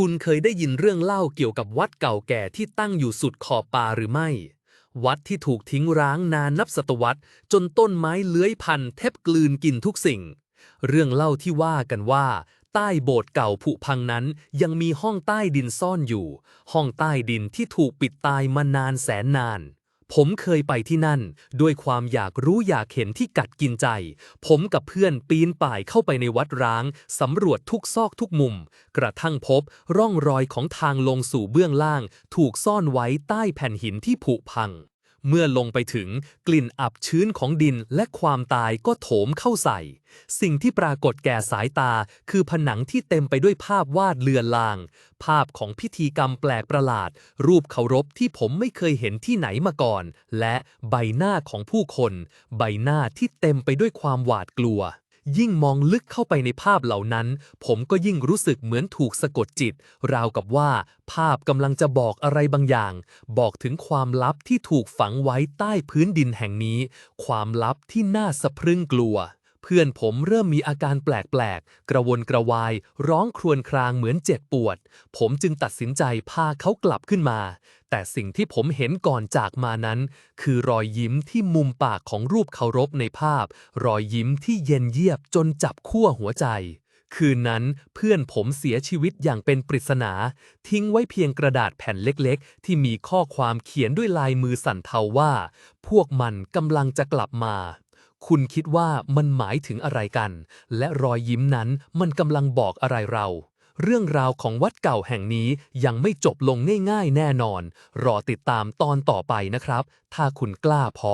คุณเคยได้ยินเรื่องเล่าเกี่ยวกับวัดเก่าแก่ที่ตั้งอยู่สุดขอบป่าหรือไม่ วัดที่ถูกทิ้งร้างนานนับศตวรรษ จนต้นไม้เลื้อยพันแทบกลืนกินทุกสิ่ง เรื่องเล่าที่ว่ากันว่า ใต้โบสถ์เก่าผุพังนั้นยังมีห้องใต้ดินซ่อนอยู่ ห้องใต้ดินที่ถูกปิดตายมานานแสนนาน ผมเคยไปที่นั่น ด้วยความอยากรู้อยากเห็นที่กัดกินใจ ผมกับเพื่อนปีนป่ายเข้าไปในวัดร้าง สำรวจทุกซอกทุกมุม กระทั่งพบร่องรอยของทางลงสู่เบื้องล่าง ถูกซ่อนไว้ใต้แผ่นหินที่ผุพัง เมื่อลงไปถึงกลิ่นอับชื้นของดินและความตายก็โถมเข้าใส่ สิ่งที่ปรากฏแก่สายตาคือผนังที่เต็มไปด้วยภาพวาดเลือนลาง ภาพของพิธีกรรมแปลกประหลาด รูปเคารพที่ผมไม่เคยเห็นที่ไหนมาก่อน และใบหน้าของผู้คน ใบหน้าที่เต็มไปด้วยความหวาดกลัว ยิ่งมองลึกเข้าไปในภาพเหล่านั้น ผมก็ยิ่งรู้สึกเหมือนถูกสะกดจิต ราวกับว่า ภาพกำลังจะบอกอะไรบางอย่าง บอกถึงความลับที่ถูกฝังไว้ใต้พื้นดินแห่งนี้ ความลับที่น่าสะพรึงกลัว เพื่อนผมเริ่มมีอาการแปลกๆ กระวนกระวาย ร้องครวญครางเหมือนเจ็บปวด ผมจึงตัดสินใจพาเขากลับขึ้นมา แต่สิ่งที่ผมเห็นก่อนจากมานั้น คือรอยยิ้มที่มุมปากของรูปเคารพในภาพ รอยยิ้มที่เย็นเยียบจนจับขั้วหัวใจ คืนนั้นเพื่อนผมเสียชีวิตอย่างเป็นปริศนา ทิ้งไว้เพียงกระดาษแผ่นเล็กๆ ที่มีข้อความเขียนด้วยลายมือสั่นเทาว่า พวกมันกำลังจะกลับมา คุณคิดว่ามันหมายถึงอะไรกัน และรอยยิ้มนั้นมันกำลังบอกอะไรเรา เรื่องราวของวัดเก่าแห่งนี้ยังไม่จบลงง่ายๆแน่นอน รอติดตามตอนต่อไปนะครับ ถ้าคุณกล้าพอ